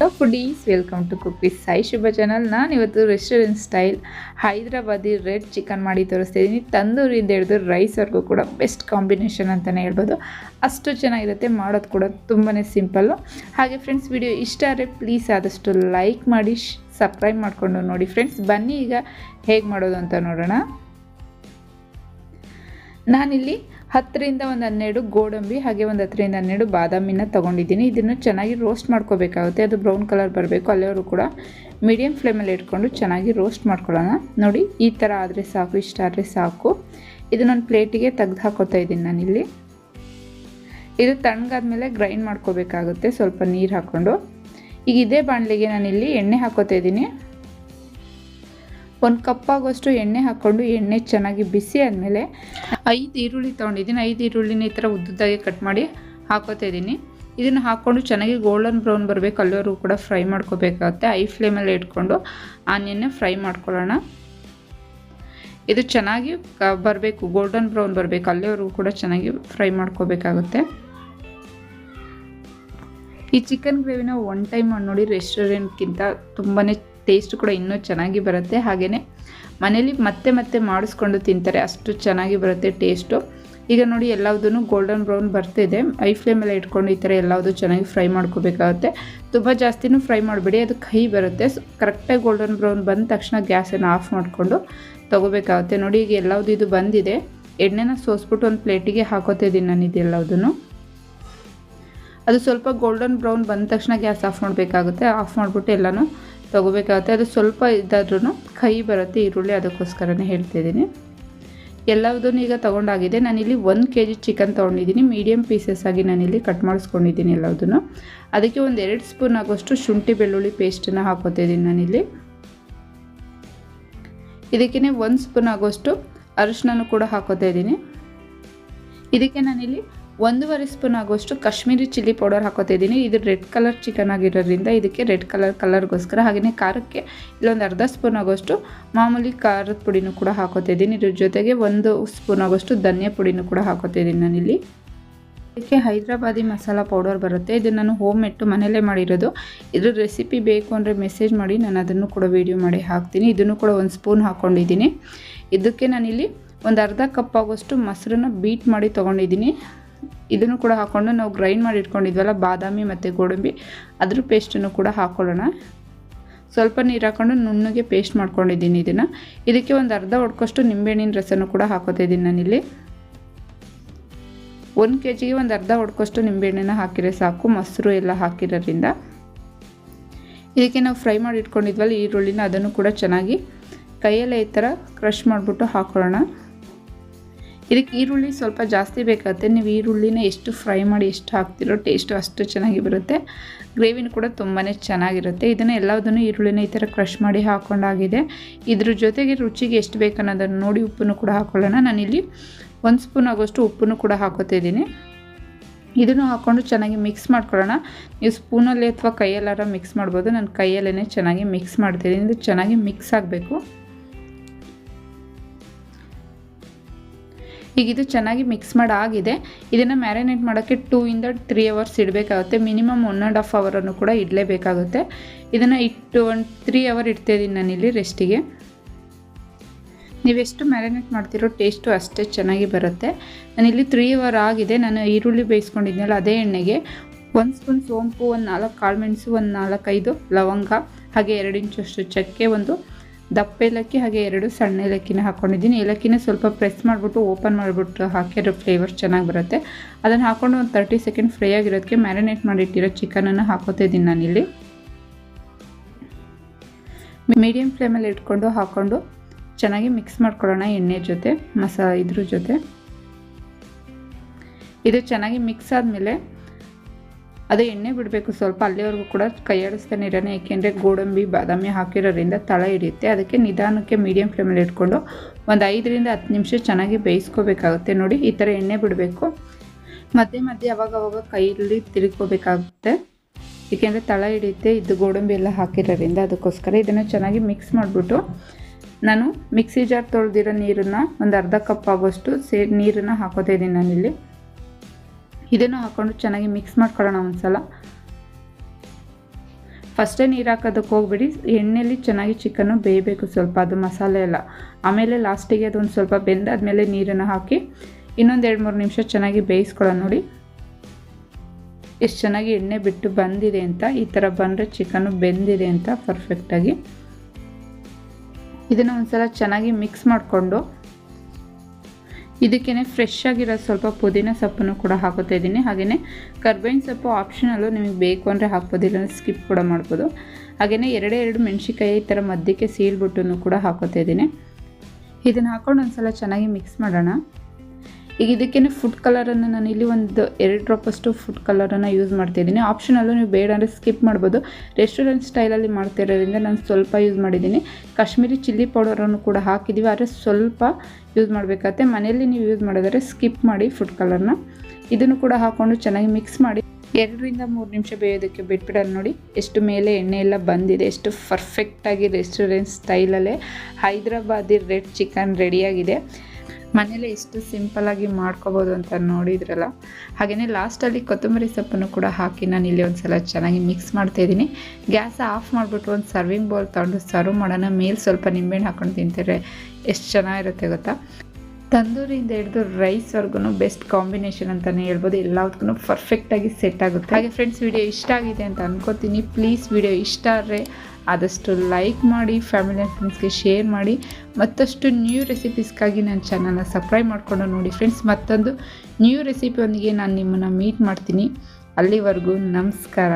Hello foodies welcome to cook with Sai Shubha channel ನಾನು ಇವತ್ತು restaurant style Hyderabadi red chicken ಮಾಡಿ ತೋರಿಸ್ತಾ ಇದ್ದೀನಿ ತಂದೂರಿಂದ ಹಿಡಿದು ರೈಸ್ವರೆಗೂ ಕೂಡ ಬೆಸ್ಟ್ ಕಾಂಬಿನೇಷನ್ ಅಂತಲೇ ಹೇಳ್ಬೋದು. ಅಷ್ಟು ಚೆನ್ನಾಗಿರುತ್ತೆ. ಮಾಡೋದು ಕೂಡ ತುಂಬಾ ಸಿಂಪಲ್ಲು ಹಾಗೆ ಫ್ರೆಂಡ್ಸ್ ವಿಡಿಯೋ ಇಷ್ಟ ಆದರೆ ಪ್ಲೀಸ್ ಆದಷ್ಟು ಲೈಕ್ ಮಾಡಿ ಸಬ್ಸ್ಕ್ರೈಬ್ ಮಾಡಿಕೊಂಡು ನೋಡಿ ಫ್ರೆಂಡ್ಸ್ ಬನ್ನಿ ಈಗ ಹೇಗೆ ಮಾಡೋದು ಅಂತ ನೋಡೋಣ. ನಾನಿಲ್ಲಿ ಹತ್ತರಿಂದ ಒಂದು ಹನ್ನೆರಡು ಗೋಡಂಬಿ, ಹಾಗೆ ಒಂದು ಹತ್ತರಿಂದ ಹನ್ನೆರಡು ಬಾದಾಮಿನ ತೊಗೊಂಡಿದ್ದೀನಿ. ಇದನ್ನು ಚೆನ್ನಾಗಿ ರೋಸ್ಟ್ ಮಾಡ್ಕೋಬೇಕಾಗುತ್ತೆ. ಅದು ಬ್ರೌನ್ ಕಲರ್ ಬರಬೇಕು. ಅಲ್ಲಿಯವರು ಕೂಡ ಮೀಡಿಯಮ್ ಫ್ಲೇಮಲ್ಲಿ ಇಟ್ಕೊಂಡು ಚೆನ್ನಾಗಿ ರೋಸ್ಟ್ ಮಾಡ್ಕೊಳ್ಳೋಣ. ನೋಡಿ, ಈ ಥರ ಆದರೆ ಸಾಕು, ಇಷ್ಟ ಆದರೆ ಸಾಕು. ಇದನ್ನೊಂದು ಪ್ಲೇಟಿಗೆ ತೆಗ್ದು ಹಾಕೋತಾ ಇದ್ದೀನಿ ನಾನಿಲ್ಲಿ. ಇದು ತಣ್ಣಗಾದ್ಮೇಲೆ ಗ್ರೈಂಡ್ ಮಾಡ್ಕೋಬೇಕಾಗುತ್ತೆ. ಸ್ವಲ್ಪ ನೀರು ಹಾಕ್ಕೊಂಡು ಈಗ ಇದೇ ಬಾಣಲಿಗೆ ನಾನಿಲ್ಲಿ ಎಣ್ಣೆ ಹಾಕೋತಾ ಇದ್ದೀನಿ. ಒಂದು ಕಪ್ಪಾಗೋಷ್ಟು ಎಣ್ಣೆ ಹಾಕ್ಕೊಂಡು ಎಣ್ಣೆ ಚೆನ್ನಾಗಿ ಬಿಸಿ ಆದಮೇಲೆ ಐದು ಈರುಳ್ಳಿ ತೊಗೊಂಡಿದ್ದೀನಿ. ಐದು ಈರುಳ್ಳಿನ ಈ ಥರ ಉದ್ದುದ್ದಾಗಿ ಕಟ್ ಮಾಡಿ ಹಾಕೋತಾ ಇದ್ದೀನಿ. ಇದನ್ನು ಹಾಕ್ಕೊಂಡು ಚೆನ್ನಾಗಿ ಗೋಲ್ಡನ್ ಬ್ರೌನ್ ಬರಬೇಕು. ಅಲ್ಲಿವರೆಗೂ ಕೂಡ ಫ್ರೈ ಮಾಡ್ಕೋಬೇಕಾಗುತ್ತೆ. ಐ ಫ್ಲೇಮಲ್ಲಿ ಇಟ್ಕೊಂಡು ಆನಿಯನ್ನ ಫ್ರೈ ಮಾಡ್ಕೊಳ್ಳೋಣ. ಇದು ಚೆನ್ನಾಗಿ ಬರಬೇಕು. ಗೋಲ್ಡನ್ ಬ್ರೌನ್ ಬರಬೇಕು. ಅಲ್ಲಿವರೆಗೂ ಕೂಡ ಚೆನ್ನಾಗಿ ಫ್ರೈ ಮಾಡ್ಕೋಬೇಕಾಗುತ್ತೆ. ಈ ಚಿಕನ್ ಗ್ರೇವಿನ ಒನ್ ಟೈಮ್ ನೋಡಿ ರೆಸ್ಟೋರೆಂಟ್ಗಿಂತ ತುಂಬಾ ಟೇಸ್ಟ್ ಕೂಡ ಇನ್ನೂ ಚೆನ್ನಾಗಿ ಬರುತ್ತೆ. ಹಾಗೆಯೇ ಮನೇಲಿ ಮತ್ತೆ ಮತ್ತೆ ಮಾಡಿಸ್ಕೊಂಡು ತಿಂತಾರೆ. ಅಷ್ಟು ಚೆನ್ನಾಗಿ ಬರುತ್ತೆ ಟೇಸ್ಟು. ಈಗ ನೋಡಿ ಎಲ್ಲದೂ ಗೋಲ್ಡನ್ ಬ್ರೌನ್ ಬರ್ತಿದೆ. ಐ ಫ್ಲೇಮಲ್ಲಿ ಇಟ್ಕೊಂಡು ಈ ಥರ ಎಲ್ಲದೂ ಚೆನ್ನಾಗಿ ಫ್ರೈ ಮಾಡ್ಕೋಬೇಕಾಗುತ್ತೆ. ತುಂಬ ಜಾಸ್ತಿನೂ ಫ್ರೈ ಮಾಡಬೇಡಿ. ಅದು ಕೈ ಬರುತ್ತೆ. ಕರೆಕ್ಟಾಗಿ ಗೋಲ್ಡನ್ ಬ್ರೌನ್ ಬಂದ ತಕ್ಷಣ ಗ್ಯಾಸನ್ನು ಆಫ್ ಮಾಡಿಕೊಂಡು ತೊಗೋಬೇಕಾಗುತ್ತೆ. ನೋಡಿ ಈಗ ಎಲ್ಲವುದು ಇದು ಬಂದಿದೆ. ಎಣ್ಣೆನ ಸೋಸ್ಬಿಟ್ಟು ಒಂದು ಪ್ಲೇಟಿಗೆ ಹಾಕೋತಿದ್ದೀನಿ ನಾನು ನಾನು ಎಲ್ಲವುದೂ ಅದು ಸ್ವಲ್ಪ ಗೋಲ್ಡನ್ ಬ್ರೌನ್ ಬಂದ ತಕ್ಷಣ ಗ್ಯಾಸ್ ಆಫ್ ಮಾಡಬೇಕಾಗುತ್ತೆ. ಆಫ್ ಮಾಡಿಬಿಟ್ಟು ಎಲ್ಲನೂ ತೊಗೋಬೇಕಾಗುತ್ತೆ. ಅದು ಸ್ವಲ್ಪ ಇದಾದ್ರೂ ಕೈ ಬರುತ್ತೆ, ಈರುಳ್ಳಿ ಅದಕ್ಕೋಸ್ಕರನೇ ಹೇಳ್ತಿದ್ದೀನಿ. ಎಲ್ಲದನ್ನು ಈಗ ತೊಗೊಂಡಾಗಿದೆ. ನಾನಿಲ್ಲಿ ಒಂದು ಕೆ ಜಿ ಚಿಕನ್ ತೊಗೊಂಡಿದ್ದೀನಿ. ಮೀಡಿಯಮ್ ಪೀಸಸ್ ಆಗಿ ನಾನಿಲ್ಲಿ ಕಟ್ ಮಾಡಿಸ್ಕೊಂಡಿದ್ದೀನಿ ಎಲ್ಲದನ್ನು ಅದಕ್ಕೆ ಒಂದು ಎರಡು ಸ್ಪೂನ್ ಆಗೋಷ್ಟು ಶುಂಠಿ ಬೆಳ್ಳುಳ್ಳಿ ಪೇಸ್ಟನ್ನು ಹಾಕೋತಿದ್ದೀನಿ ನಾನಿಲ್ಲಿ. ಇದಕ್ಕೇ ಒಂದು ಸ್ಪೂನ್ ಆಗೋಷ್ಟು ಅರಿಶಿನ ಕೂಡ ಹಾಕೋತಾ ಇದ್ದೀನಿ ಇದಕ್ಕೆ ನಾನಿಲ್ಲಿ ಒಂದೂವರೆ ಸ್ಪೂನ್ ಆಗುವಷ್ಟು ಕಾಶ್ಮೀರಿ ಚಿಲ್ಲಿ ಪೌಡರ್ ಹಾಕೋತಿದ್ದೀನಿ. ಇದು ರೆಡ್ ಕಲರ್ ಚಿಕನ್ ಆಗಿರೋದ್ರಿಂದ ಇದಕ್ಕೆ ರೆಡ್ ಕಲರ್ ಕಲರ್ಗೋಸ್ಕರ ಹಾಗೆಯೇ ಖಾರಕ್ಕೆ ಇಲ್ಲೊಂದು ಅರ್ಧ ಸ್ಪೂನ್ ಆಗೋಷ್ಟು ಮಾಮೂಲಿ ಖಾರದ ಪುಡಿನೂ ಕೂಡ ಹಾಕೋತಿದ್ದೀನಿ. ಇದ್ರ ಜೊತೆಗೆ ಒಂದು ಸ್ಪೂನ್ ಆಗೋಷ್ಟು ಧನಿಯಾ ಪುಡಿನೂ ಕೂಡ ಹಾಕೋತಿದ್ದೀನಿ ನಾನಿಲ್ಲಿ. ಇದಕ್ಕೆ ಹೈದ್ರಾಬಾದಿ ಮಸಾಲ ಪೌಡರ್ ಬರುತ್ತೆ. ಇದು ನಾನು ಹೋಮ್ ಮೆಟ್ಟು ಮನೆಯಲ್ಲೇ ಮಾಡಿರೋದು. ಇದ್ರ ರೆಸಿಪಿ ಬೇಕು ಅಂದರೆ ಮೆಸೇಜ್ ಮಾಡಿ ನಾನು ಅದನ್ನು ಕೂಡ ವೀಡಿಯೋ ಮಾಡಿ ಹಾಕ್ತೀನಿ. ಇದನ್ನು ಕೂಡ ಒಂದು ಸ್ಪೂನ್ ಹಾಕ್ಕೊಂಡಿದ್ದೀನಿ ಇದಕ್ಕೆ ನಾನಿಲ್ಲಿ ಒಂದು ಅರ್ಧ ಕಪ್ ಆಗೋಷ್ಟು ಮೊಸರನ್ನ ಬೀಟ್ ಮಾಡಿ ತೊಗೊಂಡಿದ್ದೀನಿ. ಇದನ್ನು ಕೂಡ ಹಾಕ್ಕೊಂಡು ನಾವು ಗ್ರೈಂಡ್ ಮಾಡಿ ಇಟ್ಕೊಂಡಿದ್ವಲ್ಲ, ಬಾದಾಮಿ ಮತ್ತು ಗೋಡಂಬಿ, ಅದ್ರ ಪೇಸ್ಟನ್ನು ಕೂಡ ಹಾಕ್ಕೊಳ್ಳೋಣ ಸ್ವಲ್ಪ ನೀರು ಹಾಕ್ಕೊಂಡು ನುಣ್ಣಗೆ ಪೇಸ್ಟ್ ಮಾಡ್ಕೊಂಡಿದ್ದೀನಿ ಇದನ್ನು. ಇದಕ್ಕೆ ಒಂದು ಅರ್ಧ ಹೊಡ್ಕೊಷ್ಟು ನಿಂಬೆಹಣ್ಣಿನ ರಸನೂ ಕೂಡ ಹಾಕೋತಿದ್ದೀನಿ ನಾನಿಲ್ಲಿ. ಒಂದು ಕೆ ಜಿಗೆ ಒಂದು ಅರ್ಧ ಹೊಡ್ಕೊಷ್ಟು ನಿಂಬೆಹಣ್ಣನ್ನು ಹಾಕಿದರೆ ಸಾಕು, ಮೊಸರು ಎಲ್ಲ ಹಾಕಿರೋದ್ರಿಂದ. ಇದಕ್ಕೆ ನಾವು ಫ್ರೈ ಮಾಡಿ ಇಟ್ಕೊಂಡಿದ್ವಲ್ಲ, ಈರುಳ್ಳಿನ ಅದನ್ನು ಕೂಡ ಚೆನ್ನಾಗಿ ಕೈಯಲ್ಲೇ ಈ ಥರ ಕ್ರಷ್ ಮಾಡಿಬಿಟ್ಟು ಹಾಕೊಳ್ಳೋಣ. ಇದಕ್ಕೆ ಈರುಳ್ಳಿ ಸ್ವಲ್ಪ ಜಾಸ್ತಿ ಬೇಕಾಗುತ್ತೆ. ನೀವು ಈರುಳ್ಳಿನ ಎಷ್ಟು ಫ್ರೈ ಮಾಡಿ ಎಷ್ಟು ಹಾಕ್ತಿರೋ ಟೇಸ್ಟು ಅಷ್ಟು ಚೆನ್ನಾಗಿ ಬರುತ್ತೆ. ಗ್ರೇವಿನೂ ಕೂಡ ತುಂಬಾ ಚೆನ್ನಾಗಿರುತ್ತೆ. ಇದನ್ನು ಎಲ್ಲದನ್ನು ಈರುಳ್ಳಿನ ಈ ಥರ ಕ್ರಷ್ ಮಾಡಿ ಹಾಕ್ಕೊಂಡಾಗಿದೆ ಇದ್ರ ಜೊತೆಗೆ ರುಚಿಗೆ ಎಷ್ಟು ಬೇಕು ಅನ್ನೋದನ್ನು ನೋಡಿ ಉಪ್ಪನ್ನು ಕೂಡ ಹಾಕ್ಕೊಳ್ಳೋಣ ನಾನಿಲ್ಲಿ ಒಂದು ಸ್ಪೂನ್ ಆಗೋಷ್ಟು ಉಪ್ಪನ್ನು ಕೂಡ ಹಾಕೋತಿದ್ದೀನಿ ಇದನ್ನು ಹಾಕ್ಕೊಂಡು ಚೆನ್ನಾಗಿ ಮಿಕ್ಸ್ ಮಾಡ್ಕೊಳ್ಳೋಣ. ನೀವು ಸ್ಪೂನಲ್ಲಿ ಅಥವಾ ಕೈಯಲ್ಲಾರ ಮಿಕ್ಸ್ ಮಾಡ್ಬೋದು. ನಾನು ಕೈಯಲ್ಲೇ ಚೆನ್ನಾಗಿ ಮಿಕ್ಸ್ ಮಾಡ್ತಿದ್ದೀನಿ ಇದು ಚೆನ್ನಾಗಿ ಮಿಕ್ಸ್ ಆಗಬೇಕು. ಈಗ ಇದು ಚೆನ್ನಾಗಿ ಮಿಕ್ಸ್ ಮಾಡಿ ಆಗಿದೆ ಇದನ್ನು ಮ್ಯಾರಿನೇಟ್ ಮಾಡೋಕ್ಕೆ ಟೂ ಇಂದ ತ್ರೀ ಅವರ್ಸ್ ಇಡಬೇಕಾಗುತ್ತೆ. ಮಿನಿಮಮ್ ಒನ್ ಆ್ಯಂಡ್ ಹಾಫ್ ಅವರನ್ನು ಕೂಡ ಇಡಲೇಬೇಕಾಗುತ್ತೆ. ಇದನ್ನು ಇಟ್ಟು ಒನ್ ತ್ರೀ ಅವರ್ ಇಡ್ತಾಯಿದ್ದೀನಿ ನಾನಿಲ್ಲಿ ರೆಸ್ಟಿಗೆ ನೀವೆಷ್ಟು ಮ್ಯಾರಿನೇಟ್ ಮಾಡ್ತಿರೋ ಟೇಸ್ಟು ಅಷ್ಟೇ ಚೆನ್ನಾಗಿ ಬರುತ್ತೆ. ನಾನಿಲ್ಲಿ ತ್ರೀ ಅವರ್ ಆಗಿದೆ. ನಾನು ಈರುಳ್ಳಿ ಬೇಯಿಸ್ಕೊಂಡಿದ್ನಲ್ಲ ಅದೇ ಎಣ್ಣೆಗೆ. ಒಂದು ಸ್ಪೂನ್ ಸೋಂಪು, ಒಂದು ನಾಲ್ಕು, ಕಾಳು ಮೆಣಸು, ಒಂದು ನಾಲ್ಕೈದು ಲವಂಗ, ಹಾಗೆ ಎರಡು ಇಂಚಷ್ಟು ಚಕ್ಕೆ, ಒಂದು ದಪ್ಪ ಏಲಕ್ಕಿ ಹಾಗೆ ಎರಡು ಸಣ್ಣ ಏಲಕ್ಕಿನ ಹಾಕ್ಕೊಂಡಿದ್ದೀನಿ ಏಲಕ್ಕಿನ ಸ್ವಲ್ಪ ಪ್ರೆಸ್ ಮಾಡಿಬಿಟ್ಟು ಓಪನ್ ಮಾಡಿಬಿಟ್ಟು ಹಾಕಿರೋ ಫ್ಲೇವರ್ ಚೆನ್ನಾಗಿ ಬರುತ್ತೆ. ಅದನ್ನು ಹಾಕ್ಕೊಂಡು ಒಂದು ತರ್ಟಿ ಸೆಕೆಂಡ್ ಫ್ರೈ ಆಗಿರೋದಕ್ಕೆ ಮ್ಯಾರಿನೇಟ್ ಮಾಡಿಟ್ಟಿರೋ ಚಿಕನನ್ನು ಹಾಕೋತಾ ಇದ್ದೀನಿ ನಾನಿಲ್ಲಿ. ಮೀಡಿಯಮ್ ಫ್ಲೇಮಲ್ಲಿ ಇಟ್ಕೊಂಡು ಹಾಕ್ಕೊಂಡು ಚೆನ್ನಾಗಿ ಮಿಕ್ಸ್ ಮಾಡ್ಕೊಳ್ಳೋಣ ಎಣ್ಣೆ ಜೊತೆ, ಮಸಾ ಇದ್ರ ಜೊತೆ. ಇದು ಚೆನ್ನಾಗಿ ಮಿಕ್ಸ್ ಆದಮೇಲೆ ಅದು ಎಣ್ಣೆ ಬಿಡಬೇಕು. ಸ್ವಲ್ಪ ಅಲ್ಲಿವರೆಗೂ ಕೂಡ ಕೈಯಾಡಿಸ್ತಾನೆ ಇರೋಣ ಏಕೆಂದರೆ ಗೋಡಂಬಿ, ಬಾದಾಮಿ ಹಾಕಿರೋದ್ರಿಂದ ತಳ ಹಿಡಿಯುತ್ತೆ. ಅದಕ್ಕೆ ನಿಧಾನಕ್ಕೆ ಮೀಡಿಯಂ ಫ್ಲೇಮಲ್ಲಿ ಇಟ್ಕೊಂಡು ಒಂದು ಐದರಿಂದ ಹತ್ತು ನಿಮಿಷ ಚೆನ್ನಾಗಿ ಬೇಯಿಸ್ಕೋಬೇಕಾಗುತ್ತೆ. ನೋಡಿ, ಈ ಥರ ಎಣ್ಣೆ ಬಿಡಬೇಕು. ಮಧ್ಯೆ ಮಧ್ಯೆ ಅವಾಗ ಕೈಯಲ್ಲಿ ತಿರುಗ್ಕೋಬೇಕಾಗುತ್ತೆ. ಏಕೆಂದರೆ ತಳ ಹಿಡಿಯುತ್ತೆ, ಇದು ಗೋಡಂಬಿ ಎಲ್ಲ ಹಾಕಿರೋದ್ರಿಂದ. ಅದಕ್ಕೋಸ್ಕರ ಇದನ್ನು ಚೆನ್ನಾಗಿ ಮಿಕ್ಸ್ ಮಾಡಿಬಿಟ್ಟು ನಾನು ಮಿಕ್ಸಿ ಜಾರ್ ತೊಳೆದಿರೋ ನೀರನ್ನು ಒಂದು ಅರ್ಧ ಕಪ್ ಆಗೋಷ್ಟು ಸೇ ನೀರನ್ನು ಹಾಕೋತಾ ಇದ್ದೀನಿ ನಾನಿಲ್ಲಿ. ಇದನ್ನು ಹಾಕ್ಕೊಂಡು ಚೆನ್ನಾಗಿ ಮಿಕ್ಸ್ ಮಾಡ್ಕೊಳ್ಳೋಣ ಒಂದು ಸಲ ಫಸ್ಟೇ ನೀರು ಹಾಕೋದಕ್ಕೆ ಹೋಗ್ಬಿಡಿ. ಎಣ್ಣೆಯಲ್ಲಿ ಚೆನ್ನಾಗಿ ಚಿಕನ್ನು ಬೇಯಬೇಕು ಸ್ವಲ್ಪ, ಅದು ಮಸಾಲೆ ಎಲ್ಲ. ಆಮೇಲೆ ಲಾಸ್ಟಿಗೆ ಅದೊಂದು ಸ್ವಲ್ಪ ಬೆಂದಾದ್ಮೇಲೆ ನೀರನ್ನು ಹಾಕಿ ಇನ್ನೊಂದು ಎರಡು ಮೂರು ನಿಮಿಷ ಚೆನ್ನಾಗಿ ಬೇಯಿಸ್ಕೊಳ್ಳೋಣ ನೋಡಿ. ಎಷ್ಟು ಚೆನ್ನಾಗಿ ಎಣ್ಣೆ ಬಿಟ್ಟು ಬಂದಿದೆ ಅಂತ, ಈ ಥರ ಬಂದರೆ ಚಿಕನ್ನು ಬೆಂದಿದೆ ಅಂತ ಪರ್ಫೆಕ್ಟಾಗಿ ಇದನ್ನು ಒಂದು ಸಲ ಚೆನ್ನಾಗಿ ಮಿಕ್ಸ್ ಮಾಡಿಕೊಂಡು ಇದಕ್ಕೇ ಫ್ರೆಶ್ ಆಗಿರೋ ಸ್ವಲ್ಪ ಪುದೀನ ಸೊಪ್ಪನ್ನು ಕೂಡ ಹಾಕೋತಾ ಇದ್ದೀನಿ. ಹಾಗೆಯೇ ಕರ್ಬೇವಿನ ಸೊಪ್ಪು ಆಪ್ಷನಲ್ಲು ನಿಮಗೆ ಬೇಕು ಅಂದರೆ ಹಾಕ್ಬೋದಿಲ್ಲ ಅಂದರೆ ಸ್ಕಿಪ್ ಕೂಡ ಮಾಡ್ಬೋದು. ಹಾಗೆಯೇ ಎರಡೇ ಎರಡು ಮೆಣಸಿಕಾಯಿ ಈ ಥರ ಮಧ್ಯಕ್ಕೆ ಸೀಳ್ಬಿಟ್ಟು ಕೂಡ ಹಾಕೋತಾ ಇದ್ದೀನಿ. ಇದನ್ನು ಹಾಕ್ಕೊಂಡು ಒಂದು ಸಲ ಚೆನ್ನಾಗಿ ಮಿಕ್ಸ್ ಮಾಡೋಣ. ಈಗ ಇದಕ್ಕೇ ಫುಡ್ ಕಲರನ್ನು ನಾನು ಇಲ್ಲಿ ಒಂದು ಎರಡು ಡ್ರಾಪಷ್ಟು ಫುಡ್ ಕಲರನ್ನು ಯೂಸ್ ಮಾಡ್ತಿದ್ದೀನಿ ಆಪ್ಷನಲ್ಲೂ ನೀವು ಬೇಡ ಅಂದರೆ ಸ್ಕಿಪ್ ಮಾಡ್ಬೋದು. ರೆಸ್ಟೋರೆಂಟ್ ಸ್ಟೈಲಲ್ಲಿ ಮಾಡ್ತಿರೋದ್ರಿಂದ ನಾನು ಸ್ವಲ್ಪ ಯೂಸ್ ಮಾಡಿದ್ದೀನಿ. ಕಾಶ್ಮೀರಿ ಚಿಲ್ಲಿ ಪೌಡರನ್ನು ಕೂಡ ಹಾಕಿದ್ದೀವಿ ಆದರೆ ಸ್ವಲ್ಪ ಯೂಸ್ ಮಾಡಬೇಕಾಗತ್ತೆ. ಮನೆಯಲ್ಲಿ ನೀವು ಯೂಸ್ ಮಾಡಿದರೆ ಸ್ಕಿಪ್ ಮಾಡಿ ಫುಡ್ ಕಲರ್ನ ಇದನ್ನು ಕೂಡ ಹಾಕ್ಕೊಂಡು ಚೆನ್ನಾಗಿ ಮಿಕ್ಸ್ ಮಾಡಿ ಎರಡರಿಂದ ಮೂರು ನಿಮಿಷ ಬೇಯೋದಕ್ಕೆ ಬಿಟ್ಬಿಡೋದು ನೋಡಿ. ಎಷ್ಟು ಮೇಲೆ ಎಣ್ಣೆ ಎಲ್ಲ ಬಂದಿದೆ, ಎಷ್ಟು ಪರ್ಫೆಕ್ಟಾಗಿ ರೆಸ್ಟೋರೆಂಟ್ ಸ್ಟೈಲಲ್ಲೇ ಹೈದ್ರಾಬಾದಿ ರೆಡ್ ಚಿಕನ್ ರೆಡಿಯಾಗಿದೆ ಮನೇಲಿ ಎಷ್ಟು ಸಿಂಪಲ್ಲಾಗಿ ಮಾಡ್ಕೋಬೋದು ಅಂತ ನೋಡಿದ್ರಲ್ಲ ಹಾಗೆಯೇ ಲಾಸ್ಟಲ್ಲಿ ಕೊತ್ತಂಬರಿ ಸೊಪ್ಪನ್ನು ಕೂಡ ಹಾಕಿ ನಾನು ಇಲ್ಲಿ ಒಂದು ಸಲ ಚೆನ್ನಾಗಿ ಮಿಕ್ಸ್ ಮಾಡ್ತಾ ಇದ್ದೀನಿ. ಗ್ಯಾಸ್ ಆಫ್ ಮಾಡಿಬಿಟ್ಟು ಒಂದು ಸರ್ವಿಂಗ್ ಬೌಲ್ ತೊಗೊಂಡು ಸರ್ವ್ ಮಾಡೋಣ. ಮೇಲೆ ಸ್ವಲ್ಪ ನಿಂಬೆಹಣ್ಣು ಹಾಕೊಂಡು ತಿಂತಾರೆ ಎಷ್ಟು ಚೆನ್ನಾಗಿರುತ್ತೆ ಗೊತ್ತಾ? ತಂದೂರಿಯಿಂದ ಹಿಡಿದು ರೈಸ್ವರೆಗೂ ಬೆಸ್ಟ್ ಕಾಂಬಿನೇಷನ್ ಅಂತಲೇ ಹೇಳ್ಬೋದು. ಎಲ್ಲದಕ್ಕೂ ಪರ್ಫೆಕ್ಟಾಗಿ ಸೆಟ್ ಆಗುತ್ತೆ. ಹಾಗೆ ಫ್ರೆಂಡ್ಸ್ ವಿಡಿಯೋ ಇಷ್ಟ ಆಗಿದೆ ಅಂತ ಅನ್ಕೋತೀನಿ. ಪ್ಲೀಸ್ ವಿಡಿಯೋ ಇಷ್ಟ ಆದರೆ ಆದಷ್ಟು ಲೈಕ್ ಮಾಡಿ ಫ್ಯಾಮಿಲಿ ಆ್ಯಂಡ್ ಫ್ರೆಂಡ್ಸ್ಗೆ ಶೇರ್ ಮಾಡಿ. ಮತ್ತಷ್ಟು ನ್ಯೂ ರೆಸಿಪೀಸ್ಗಾಗಿ ನನ್ನ ಚಾನಲ್ನ ಸಬ್ಸ್ಕ್ರೈಬ್ ಮಾಡಿಕೊಂಡು ನೋಡಿ ಫ್ರೆಂಡ್ಸ್ ಮತ್ತೊಂದು ನ್ಯೂ ರೆಸಿಪಿಯೊಂದಿಗೆ ನಾನು ನಿಮ್ಮನ್ನು ಮೀಟ್ ಮಾಡ್ತೀನಿ. ಅಲ್ಲಿವರೆಗೂ ನಮಸ್ಕಾರ.